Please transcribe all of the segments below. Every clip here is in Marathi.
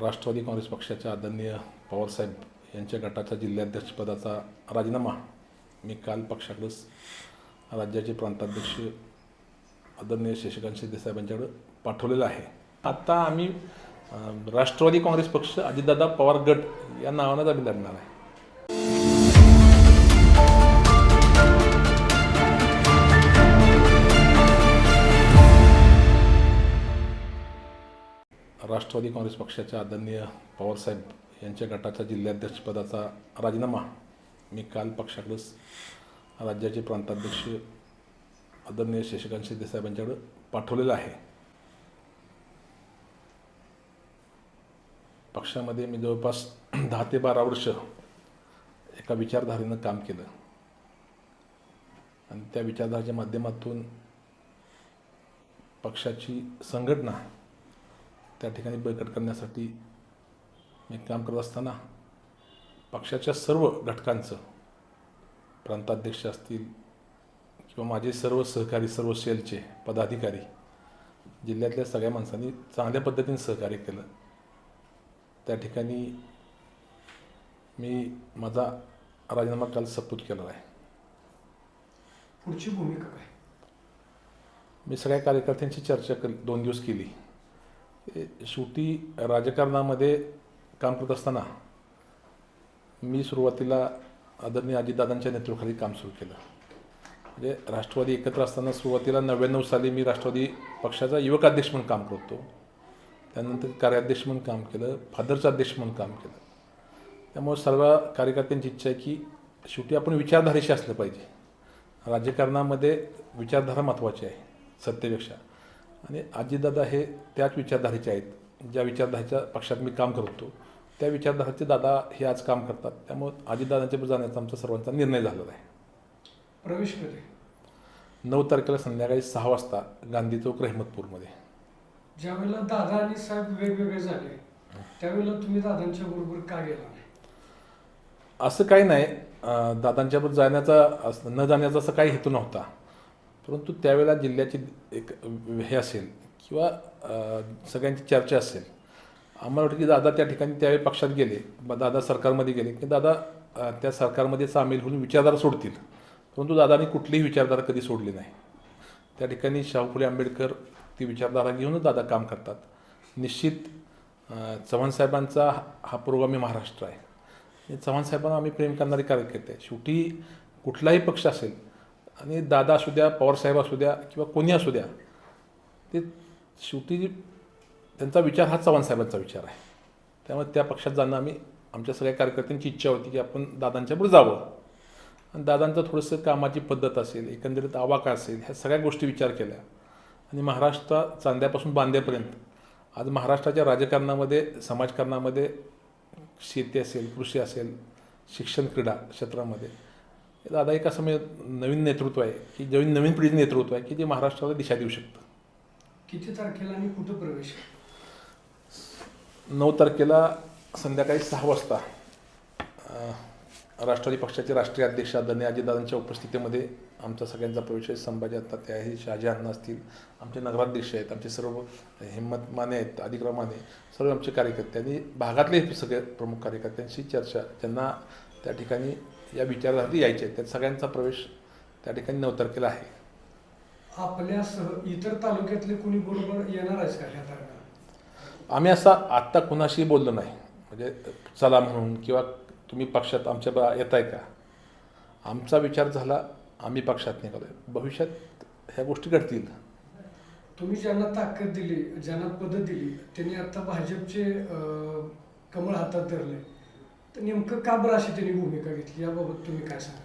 राष्ट्रवादी काँग्रेस पक्षाच्या आदरणीय पवारसाहेब यांच्या गटाच्या जिल्हाध्यक्षपदाचा राजीनामा मी काल पक्षाकडंच राज्याचे प्रांताध्यक्ष आदरणीय शशिकांत शिंदेसाहेबांच्याकडं पाठवलेलं आहे. आत्ता आम्ही राष्ट्रवादी काँग्रेस पक्ष अजितदादा पवार गट या नावानं आम्ही लढणार आहे. राष्ट्रवादी काँग्रेस पक्षाच्या आदरणीय पवारसाहेब यांच्या गटाच्या जिल्हाध्यक्षपदाचा राजीनामा मी काल पक्षाकडंच राज्याचे प्रांताध्यक्ष आदरणीय शशिकांत शिंदेसाहेबांच्याकडं पाठवलेलं आहे. पक्षामध्ये मी जवळपास दहा ते बारा वर्ष एका विचारधारेनं काम केलं. आणि त्या विचारधारेच्या माध्यमातून पक्षाची संघटना त्या ठिकाणी बळकट करण्यासाठी मी काम करत असताना पक्षाच्या सर्व घटकांचं प्रांताध्यक्ष असतील किंवा माझे सर्व सहकारी सर्व सेलचे पदाधिकारी जिल्ह्यातल्या सगळ्या माणसांनी चांगल्या पद्धतीने सहकार्य केलं. त्या ठिकाणी मी माझा राजीनामा काल सपूत केला आहे. पुढची भूमिका काय? मी सगळ्या कार्यकर्त्यांची चर्चा केली दोन दिवस केली. शेवटी राजकारणामध्ये काम करत असताना मी सुरुवातीला आदरणीय अजितदादांच्या नेतृत्वाखाली काम सुरू केलं. म्हणजे राष्ट्रवादी एकत्र असताना सुरुवातीला नव्याण्णव साली मी राष्ट्रवादी पक्षाचा युवक अध्यक्ष म्हणून काम करतो त्यानंतर कार्याध्यक्ष म्हणून काम केलं फादरचा अध्यक्ष म्हणून काम केलं. त्यामुळे सर्व कार्यकर्त्यांची इच्छा आहे की शेवटी आपण विचारधारेशी असलं पाहिजे. राजकारणामध्ये विचारधारा महत्त्वाची आहे सत्तेपेक्षा. आणि अजितदादा हे त्याच विचारधारेचे आहेत. ज्या विचारधारेच्या पक्षात मी काम करतो त्या विचारधारेचे दादा हे आज काम करतात. त्यामुळे अजितदादांच्या जाण्याचा आमचा सर्वांचा निर्णय झालेला आहे. प्रवेश कधी? नऊ तारखेला संध्याकाळी सहा वाजता गांधी चौक रहमतपूरमध्ये. ज्यावेळेला दादा आणि साहेब वेगवेगळे झाले त्यावेळेला तुम्ही दादांच्या बरोबर का गेला असं काही नाही. दादांच्याबरोबर जाण्याचा न जाण्याचा असं काही हेतू नव्हता. परंतु त्यावेळेला जिल्ह्याची एक हे असेल किंवा सगळ्यांची चर्चा असेल. आम्हाला वाटतं की दादा त्या ठिकाणी त्यावेळी पक्षात गेले दादा सरकारमध्ये गेले. की दादा त्या सरकारमध्ये सामील होऊन विचारधारा सोडतील. परंतु दादांनी कुठलीही विचारधारा कधी सोडली नाही. त्या ठिकाणी शाहू फुले आंबेडकर ती विचारधारा घेऊनच दादा काम करतात. निश्चित चव्हाणसाहेबांचा चव्हाण साहेबांचा हा- हा पुरोगामी महाराष्ट्र आहे. चव्हाणसाहेबांना चव्हाण साहेबांना आम्ही प्रेम करणारे कार्यकर्ते आहे शेवटी कुठलाही पक्ष असेल आणि दादा असू द्या पवारसाहेब असू द्या किंवा कोणी असू द्या ते शेवटी त्यांचा विचार हा चव्हाणसाहेबांचा विचार आहे. त्यामुळे त्या पक्षात जाणं आम्ही आमच्या सगळ्या कार्यकर्त्यांची इच्छा होती की आपण दादांच्याबरोबर जावं. आणि दादांचं थोडंसं कामाची पद्धत असेल एकंदरीत आवाका असेल ह्या सगळ्या गोष्टी विचार केल्या. आणि महाराष्ट्र चांद्यापासून बांध्यापर्यंत आज महाराष्ट्राच्या राजकारणामध्ये समाजकारणामध्ये शेती असेल कृषी असेल शिक्षण क्रीडा क्षेत्रामध्ये दादा एक असं म्हणजे नवीन नेतृत्व आहे की नवीन नवीन पिढीचं नेतृत्व आहे की जे महाराष्ट्राला दिशा देऊ शकतं. किती तारखेला आणि कुठं प्रवेश नऊ तारखेला संध्याकाळी सहा वाजता अं, राष्ट्रवादी पक्षाचे राष्ट्रीय अध्यक्ष आदरणीय अजितदादांच्या उपस्थितीमध्ये आमचा सगळ्यांचा प्रवेश आहे. संभाजी आता ते आहे शहाजी अण्णा असतील आमचे नगराध्यक्ष आहेत आमचे सर्व हिम्मत माने आहेत अधिक्रम माने सर्व आमचे कार्यकर्ते आणि भागातले सगळे प्रमुख कार्यकर्त्यांशी चर्चा ज्यांना त्या ठिकाणी या विचारधारे यायचे. आहेत त्या सगळ्यांचा प्रवेश त्या ठिकाणी नऊ तारखेला आहे. आपल्यासह इतर तालुक्यातले कुणी बरोबर येणार आहेस का ह्या दरम्यान आम्ही असा आत्ता कुणाशी बोललो नाही. म्हणजे चला म्हणून किंवा तुम्ही पक्षात आमच्या येत आहे का? आमचा विचार झाला आम्ही पक्षात निघालो भविष्यात ह्या गोष्टी घडतील. तुम्ही ज्यांना ताकद दिली ज्यांना पदं दिली त्यांनी आता भाजपचे कमळ हातात धरले. तर नेमकं का बरं अशी त्यांनी भूमिका घेतली? याबाबत तुम्ही काय सांगा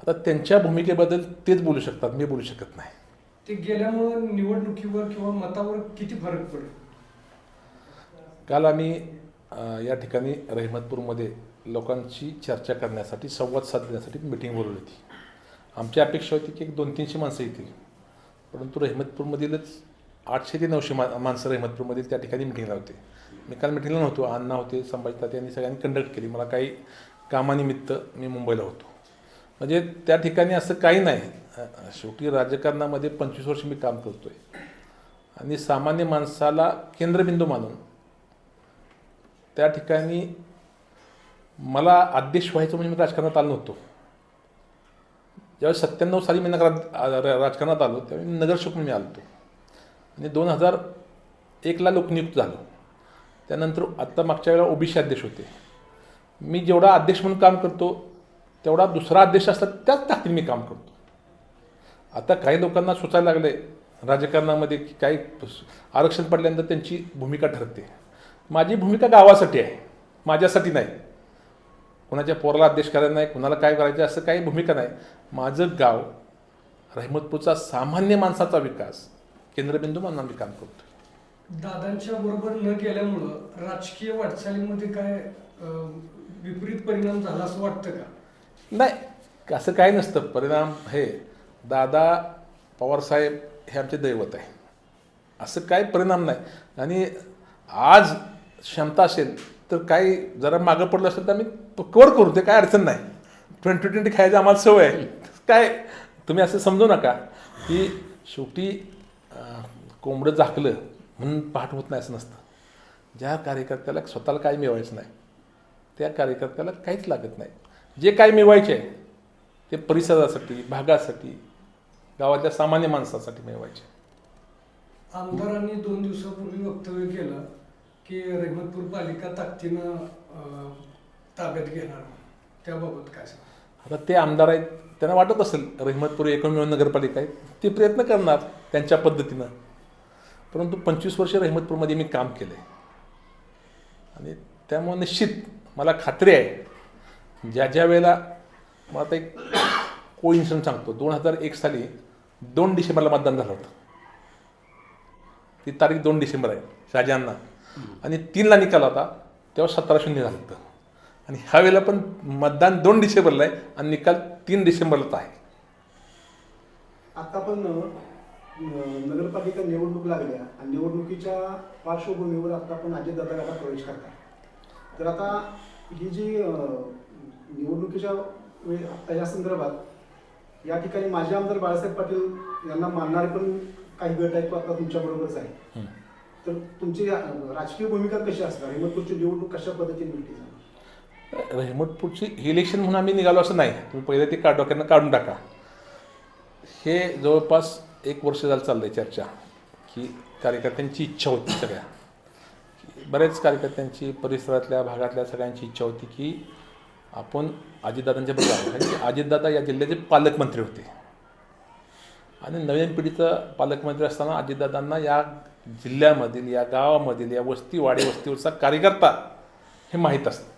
आता त्यांच्या भूमिकेबद्दल तेच बोलू शकतात मी बोलू शकत नाही. ते गेल्यामुळं निवडणुकीवर किंवा मतावर किती फरक पडेल काल आम्ही अ, या ठिकाणी रहमतपूरमध्ये लोकांची चर्चा करण्यासाठी संवाद साधण्यासाठी मिटिंग बोलवली होती. आमची अपेक्षा होती की एक दोन तीनशे माणसं येतील. परंतु रहमतपूरमधीलच आठशे ते नऊशे मा माणसं रहमतपूरमधील त्या ठिकाणी मिटिंगला होते. मी काल मिटिंगला नव्हतो अण्णा होते संभाजी ताते यांनी सगळ्यांनी कंडक्ट केली. मला काही कामानिमित्त मी मुंबईला होतो. म्हणजे त्या ठिकाणी असं काही नाही. शेवटी राजकारणामध्ये पंचवीस वर्ष मी काम करतो आहे आणि सामान्य माणसाला केंद्रबिंदू मानून त्या ठिकाणी मला अध्यक्ष व्हायचं म्हणजे मी राजकारणात आलो नव्हतो. ज्यावेळेस सत्त्याण्णव साली मी नगरात राजकारणात आलो त्यावेळी मी नगरसेवक म्हणून मी आलो होतो. आणि दोन हजार एकला लोकनियुक्त झालो. त्यानंतर आत्ता मागच्या वेळेला ओबीसी अध्यक्ष होते. मी जेवढा अध्यक्ष म्हणून काम करतो तेवढा दुसरा अध्यक्ष असला त्याच ताकदीने मी काम करतो. आता काही लोकांना सुचायला लागले राजकारणामध्ये की काही आरक्षण पडल्यानंतर त्यांची भूमिका ठरते. माझी भूमिका गावासाठी आहे माझ्यासाठी नाही. कोणाच्या पोराला अध्यक्ष करायला नाही कुणाला काय करायचं असं काही भूमिका नाही. माझं गाव रहमतपूरचा सामान्य माणसाचा विकास केंद्रबिंदू म्हणून मी काम करतो. दादांच्या बरोबर न गेल्यामुळं राजकीय वाटचालीमध्ये काय अं, विपरीत परिणाम झाला असं वाटतं का? नाही असं काही नसतं. परिणाम हे दादा पवारसाहेब हे आमचे दैवत आहे. असं काही परिणाम नाही. आणि आज क्षमता असेल तर काही जरा मागं पडलं असेल तर आम्ही कवर करू. ते काय अडचण नाही. ट्वेंटी ट्वेंटी खायचं आम्हाला सवय आहे. काय तुम्ही असं समजू नका की शेवटी कोंबडं झाकलं म्हणून पाठ होत नाही असं नसतं. ज्या कार्यकर्त्याला स्वतःला काय मिळवायचं नाही त्या कार्यकर्त्याला काहीच लागत नाही. जे काय मिळवायचे आहे ते परिसरासाठी भागासाठी गावातल्या सामान्य माणसासाठी मिळवायचे. आमदारांनी दोन दिवसापूर्वी वक्तव्य केलं की रहमतपूर पालिका ताकदीनं ताब्यात घेणार. त्याबाबत काय आता ते आमदार आहेत त्यांना वाटत असेल रहिमतपूर एकमेव नगरपालिका आहे ते प्रयत्न करणार. त्यांच्या पद्धतीनं. परंतु पंचवीस वर्ष रहिमतपूरमध्ये मी काम केलं आहे आणि त्यामुळे निश्चित मला खात्री आहे ज्या ज्या वेळेला मला आता एक को इन्सिडंट सांगतो दोन हजार एक साली दोन डिसेंबरला मतदान झालं होतं. ती तारीख दोन डिसेंबर आहे शाहजहांना आणि तीनला निकाल होता तेव्हा सतरा शून्य झालं होतं. आणि ह्या वेळेला पण मतदान दोन डिसेंबरला आहे आणि निकाल तीन डिसेंबरलाच आहे. आता पण नगरपालिका निवडणूक लागल्या आणि निवडणुकीच्या पार्श्वभूमीवर आता आपण अजितदादा गटात प्रवेश करतात. तर आता ही जी निवडणुकीच्या आता या संदर्भात या ठिकाणी माजी आमदार बाळासाहेब पाटील यांना मानणारे पण काही गट आहेत तो आता तुमच्याबरोबरच आहे. तर तुमची राजकीय भूमिका कशी असणार? हिमतपूरची निवडणूक कशा पद्धतीने मिळते जाणार? रहमतपूरची इलेक्शन म्हणून आम्ही निघालो असं नाही. तुम्ही पहिले ते का डोक्यानं काढून टाका. हे जवळपास एक वर्ष झालं चाललं आहे चर्चा की कार्यकर्त्यांची इच्छा होती सगळ्या. बऱ्याच कार्यकर्त्यांची परिसरातल्या भागातल्या सगळ्यांची इच्छा होती की आपण अजितदादांच्या बद्दल कारण की अजितदादा या जिल्ह्याचे पालकमंत्री होते. आणि नवीन पिढीचं पालकमंत्री असताना अजितदादांना या जिल्ह्यामधील या गावामधील या वस्ती वाडी वस्तीवरचा कार्यकर्ता हे माहीत असतं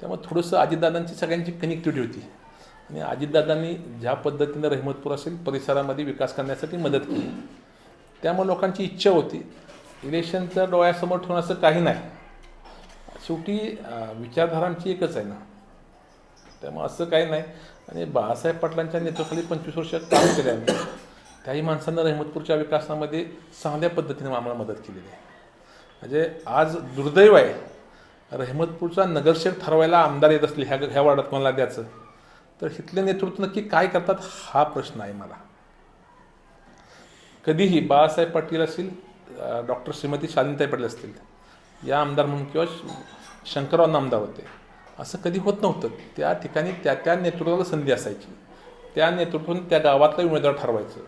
त्यामुळे थोडंसं अजितदादांची सगळ्यांची कनेक्टिव्हिटी होती. आणि अजितदादांनी ज्या पद्धतीनं रहमतपूर असेल परिसरामध्ये विकास करण्यासाठी मदत केली. त्यामुळे लोकांची इच्छा होती. इलेक्शनचं डोळ्यासमोर ठेवून असं काही नाही. शेवटी विचारधारांची एकच आहे ना. त्यामुळे असं काही नाही. आणि बाळासाहेब पाटलांच्या नेतृत्वाखाली पंचवीस वर्ष काम केले आम्ही. त्याही माणसांना रहमतपूरच्या विकासामध्ये चांगल्या पद्धतीने आम्हाला मदत केलेली आहे. म्हणजे आज दुर्दैव आहे रहमतपूरचा नगरसेवक ठरवायला आमदार येत असले ह्या ह्या वार्डात कोणाला द्यायचं? तर इथले नेतृत्व नक्की काय करतात हा प्रश्न आहे मला. कधीही बाळासाहेब पाटील असतील डॉक्टर श्रीमती शालिनीताई पाटील असतील या आमदार म्हणून किंवा श- शंकरराव आमदार होते असं कधी होत नव्हतं. त्या ठिकाणी त्या त्या नेतृत्वाला संधी असायची. त्या नेतृत्वातून त्या गावातला उमेदवार ठरवायचं.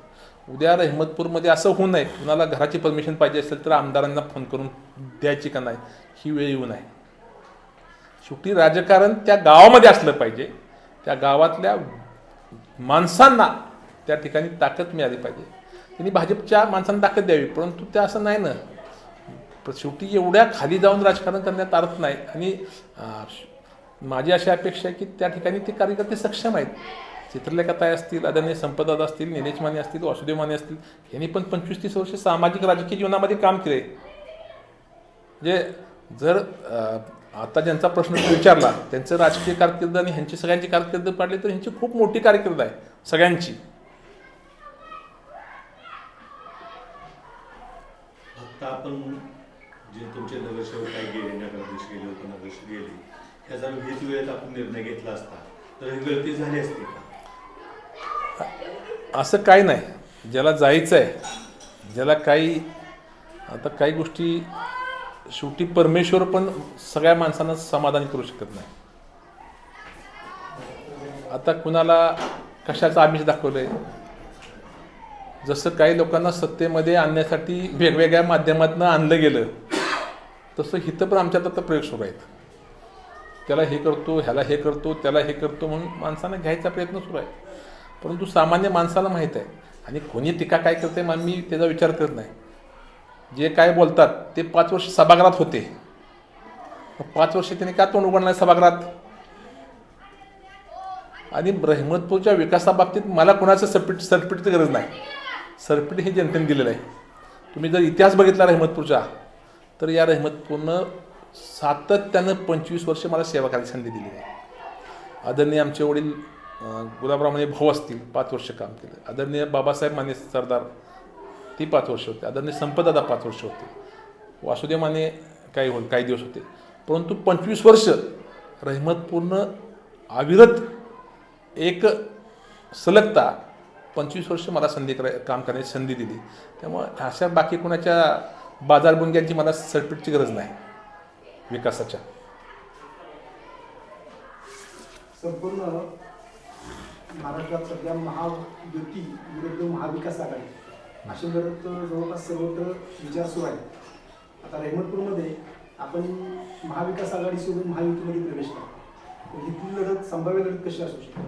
उद्या रहमतपूरमध्ये असं होऊ नये कुणाला घराची परमिशन पाहिजे असेल तर आमदारांना फोन करून द्यायची का नाही ही वेळ येऊ नये. शेवटी राजकारण त्या गावामध्ये असलं पाहिजे. त्या गावातल्या माणसांना त्या ठिकाणी ताकद मिळाली पाहिजे. त्यांनी भाजपच्या माणसांना ताकद द्यावी परंतु ते असं नाही ना. शेवटी एवढ्या खाली जाऊन राजकारण करण्यात आलत नाही. आणि माझी अशी अपेक्षा आहे की त्या ठिकाणी ते कार्यकर्ते सक्षम आहेत. चित्रलेखाताई असतील आदरणीय संपदादा असतील निलेश माने असतील वासुदेव माने असतील यांनी पण पंचवीस तीस वर्ष सामाजिक राजकीय जीवनामध्ये काम केले म्हणजे जर आता ज्यांचा प्रश्न विचारला त्यांचं राजकीय कारकीर्द आणि ह्यांची सगळ्यांची कारकीर्द पाडली तर ह्यांची खूप मोठी कारकीर्द आहे सगळ्यांची. आता आपण जे तुमचे नगरसेवक काही गेले नगराध्यक्ष गेले होते नगरसेवक गेले ह्याचा हीच वेळेत आपण निर्णय घेतला असता. तर ही गळती झाली असती का? असं काही नाही. ज्याला जायचं आहे ज्याला काही आता काही गोष्टी शेवटी परमेश्वर पण सगळ्या माणसांना समाधान करू शकत नाही. आता कुणाला कशाचं आमिष दाखवलंय? जसं काही लोकांना सत्तेमध्ये आणण्यासाठी वेगवेगळ्या माध्यमातून आणलं गेलं तसं इथं पण आमच्यात आता प्रयोग सुरू आहेत. त्याला हे करतो ह्याला हे करतो त्याला हे करतो म्हणून माणसानं घ्यायचा प्रयत्न सुरू आहे. परंतु सामान्य माणसाला माहीत आहे. आणि कोणी टीका काय करते मग मी त्याचा विचार करत नाही. जे काय बोलतात ते पाच वर्ष सभागृहात होते. पाच वर्ष त्यांनी का तोंड उघडलं सभागृहात? आणि ब्रह्मपूरच्या विकासाबाबतीत मला कोणाचं सरपीट सरपीटची गरज नाही. सरपीट हे जनतेने दिलेलं आहे. तुम्ही जर इतिहास बघितला रहमतपूरचा तर या रहमतपूरनं सातत्यानं पंचवीस वर्ष मला सेवा करायची संधी दिली आहे. आदरणीय आमचे वडील अं, गुलाबराव भाऊ असतील पाच वर्ष काम केलं. आदरणीय बाबासाहेब माने सरदार ती पाच वर्ष होते. आदरणीय संपदादा पाच वर्ष होते. वासुदेव माने काही हो काही दिवस होते. परंतु पंचवीस वर्ष रहमतपूर्ण अविरत एक सलगता पंचवीस वर्ष मला संधी कराय काम करण्याची संधी दिली. त्यामुळे अशा बाकी कोणाच्या बाजारबुंग्यांची मला सरपीटची गरज नाही विकासाच्या. संपूर्ण महाराष्ट्रात सध्या महायुती विरुद्ध महाविकास आघाडी. नाशिक लढत जवळपास सर्वत्र विचार सुरू आहे. आता रेहमतपूरमध्ये आपण महाविकास आघाडी सोडून महायुतीमध्ये प्रवेश करा इथली लढत संभाव्य लढत कशी असू शकते?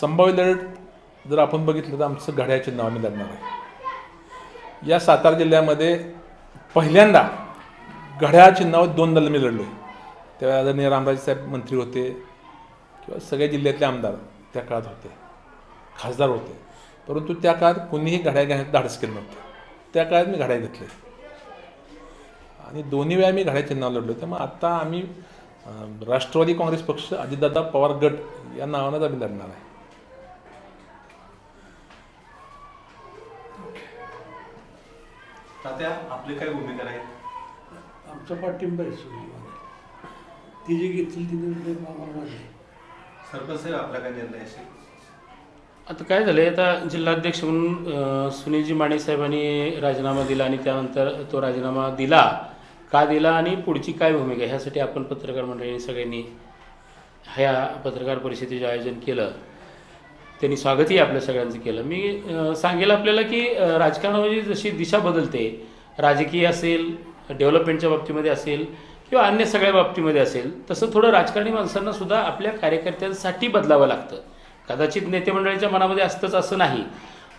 संभाव्य लढत जर आपण बघितलं तर आमचं घड्याळच्या नावाने लढणार आहे. या सातारा जिल्ह्यामध्ये पहिल्यांदा घड्याळ चिन्हावर दोनदा मी लढलो. तेव्हा आदरणीय रामराजे साहेब मंत्री होते किंवा सगळ्या जिल्ह्यातले आमदार त्या काळात होते. खासदार होते. परंतु त्या काळात कोणीही घड्याळ घेण्यात धाडस केलं नव्हतं. त्या काळात मी घड्याळ घेतले. आणि दोन्ही वेळा मी घड्याळ चिन्हावर लढलो. त्यामुळे आत्ता आम्ही राष्ट्रवादी काँग्रेस पक्ष अजितदादा पवार गट या नावानंच आम्ही लढणार आहे. तात्या आपली काय भूमिका राहील आमचा पाठिंबा आहे ती जी घेतली तिने मागे सरपंच साहेब आपला काय निर्णय असेल? आता काय झालंय आता जिल्हाध्यक्ष म्हणून सुनीलजी माने साहेबांनी राजीनामा दिला आणि त्यानंतर तो राजीनामा दिला. का दिला आणि पुढची काय भूमिका ह्यासाठी आपण पत्रकार मंडळींनी सगळ्यांनी ह्या पत्रकार परिषदेचे आयोजन केलं. त्यांनी स्वागतही आपल्या सगळ्यांचं केलं. मी सांगेल आपल्याला की राजकारणामध्ये जशी दिशा बदलते राजकीय असेल डेव्हलपमेंटच्या बाबतीमध्ये असेल किंवा अन्य सगळ्या बाबतीमध्ये असेल तसं थोडं राजकारणी माणसांना सुद्धा आपल्या कार्यकर्त्यांसाठी बदलावं लागतं. कदाचित नेते मंडळीच्या मनामध्ये असतंच असं नाही.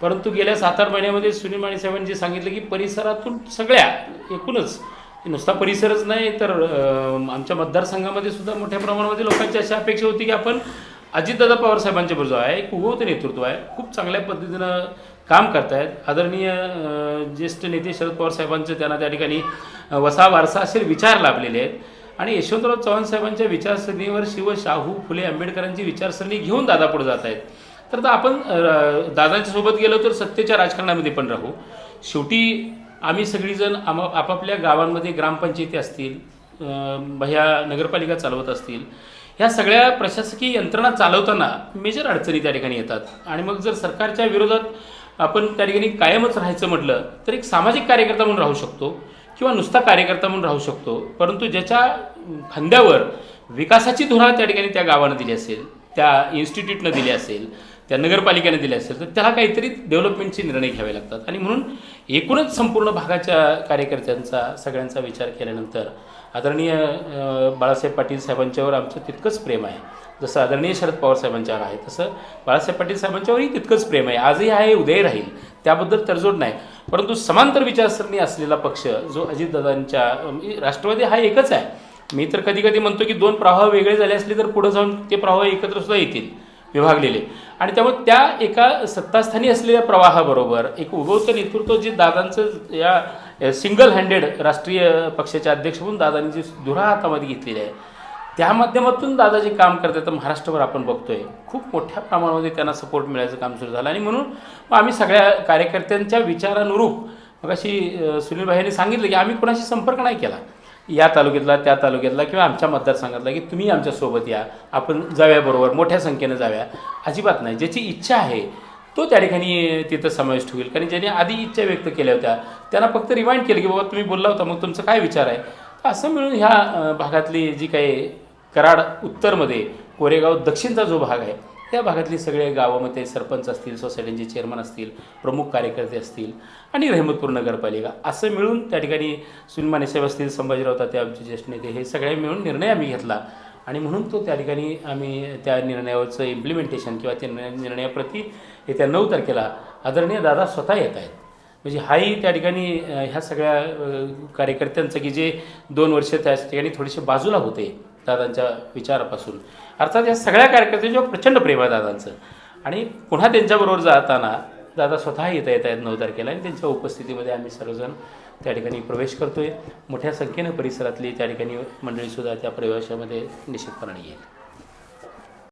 परंतु गेल्या सात आठ महिन्यामध्ये सुनील माने साहेबांनी जे सांगितलं की परिसरातून सगळ्या एकूणच नुसता परिसरच नाही तर आमच्या मतदारसंघामध्ये सुद्धा मोठ्या प्रमाणामध्ये लोकांची अशी अपेक्षा होती की आपण अजितदादा पवार साहेबांच्या बाजू आहे एक उगवतं नेतृत्व आहे. खूप चांगल्या पद्धतीनं काम करतायत. आदरणीय ज्येष्ठ नेते शरद पवार साहेबांचं त्यांना त्या ठिकाणी वसा वारसा असे विचार लाभलेले आहेत. आणि यशवंतराव चव्हाण साहेबांच्या विचारसरणीवर शिव शाहू फुले आंबेडकरांची विचारसरणी घेऊन दादा पुढे जात आहेत. तर आता आपण दादांच्या सोबत गेलो तर सत्तेच्या राजकारणामध्ये पण राहू. शेवटी आम्ही सगळीजण आम आपापल्या गावांमध्ये ग्रामपंचायती असतील ह्या नगरपालिका चालवत असतील ह्या सगळ्या प्रशासकीय यंत्रणा चालवताना मेजर अडचणी त्या ठिकाणी येतात. आणि मग जर सरकारच्या विरोधात आपण त्या ठिकाणी कायमच राहायचं म्हटलं तर एक सामाजिक कार्यकर्ता म्हणून राहू शकतो. किंवा नुसता कार्यकर्ता म्हणून राहू शकतो. परंतु ज्याच्या खांद्यावर विकासाची धुरा त्या ठिकाणी त्या गावानं दिली असेल त्या इन्स्टिट्यूटनं दिली असेल त्या नगरपालिकेने दिले असेल तर त्याला काहीतरी डेव्हलपमेंटचे निर्णय घ्यावे लागतात. आणि म्हणून एकूणच संपूर्ण भागाच्या कार्यकर्त्यांचा सगळ्यांचा विचार केल्यानंतर आदरणीय बाळासाहेब पाटील साहेबांच्यावर आमचं तितकंच प्रेम आहे. जसं आदरणीय शरद पवार साहेबांच्यावर आहे तसं बाळासाहेब पाटील साहेबांच्यावरही तितकंच प्रेम आहे. आजही आहे उदय राहील. त्याबद्दल तडजोड नाही. परंतु समांतर विचारसरणी असलेला पक्ष जो अजितदादांच्या म्हणजे राष्ट्रवादी हा एकच आहे. मी तर कधी कधी म्हणतो की दोन प्रवाह वेगळे झाले असले तर पुढे जाऊन ते प्रवाह एकत्र सुद्धा येतील विभागलेले. आणि त्यामुळे त्या एका सत्तास्थानी असलेल्या प्रवाहाबरोबर एक उगवतं नेतृत्व जे दादांचं या सिंगल हँडेड राष्ट्रीय पक्षाचे अध्यक्ष म्हणून दादांनी जी धुरा हातामध्ये घेतलेली आहे त्या माध्यमातून दादाजी काम करतात. तर महाराष्ट्रभर आपण बघतोय. खूप मोठ्या प्रमाणामध्ये त्यांना सपोर्ट मिळायचं काम सुरू झालं. आणि म्हणून मग आम्ही सगळ्या कार्यकर्त्यांच्या विचारानुरूप मग अशी सुनीलभाईंनी सांगितलं की आम्ही कोणाशी संपर्क नाही केला. या तालुक्यातला त्या तालुक्यातला किंवा आमच्या मतदारसंघातला की तुम्ही आमच्यासोबत या. आपण जाव्याबरोबर मोठ्या संख्येनं जाव्या अजिबात नाही. ज्याची इच्छा आहे तो त्या ठिकाणी तिथं समाविष्ट होईल कारण ज्यांनी आधी इच्छा व्यक्त केल्या होत्या त्यांना फक्त रिमाइंड केलं की बाबा तुम्ही बोलला होता मग तुमचं काय विचार आहे? असं मिळून ह्या भागातली जी काही कराड उत्तरमध्ये कोरेगाव दक्षिणचा जो भाग आहे त्या भागातली सगळे गावामध्ये सरपंच असतील सोसायटींचे चेअरमन असतील प्रमुख कार्यकर्ते असतील आणि रहमतपूर नगरपालिका असं मिळून त्या ठिकाणी सुनील मानेसाहेब असतील संभाजीराव तात्या आमचे ज्येष्ठ नेते हे सगळे मिळून निर्णय आम्ही घेतला. आणि म्हणून तो त्या ठिकाणी आम्ही त्या निर्णयावरचं इम्प्लिमेंटेशन किंवा त्या निर्णयाप्रती येत्या नऊ तारखेला आदरणीय दादा स्वतः येत आहेत. म्हणजे हाही त्या ठिकाणी ह्या सगळ्या कार्यकर्त्यांचं की जे दोन वर्ष त्या ठिकाणी थोडेसे बाजूला होते दादांच्या विचारापासून. अर्थात या सगळ्या कार्यकर्त्यांच्यावर प्रचंड प्रेम आहे दादांचं. आणि पुन्हा त्यांच्याबरोबर जाताना दादा स्वतः येता येत आहेत नऊ तारखेला आणि त्यांच्या उपस्थितीमध्ये आम्ही सर्वजण त्या ठिकाणी प्रवेश करतो आहे मोठ्या संख्येनं परिसरातली त्या ठिकाणी मंडळीसुद्धा त्या प्रवेशामध्ये निश्चितपणाने येईल.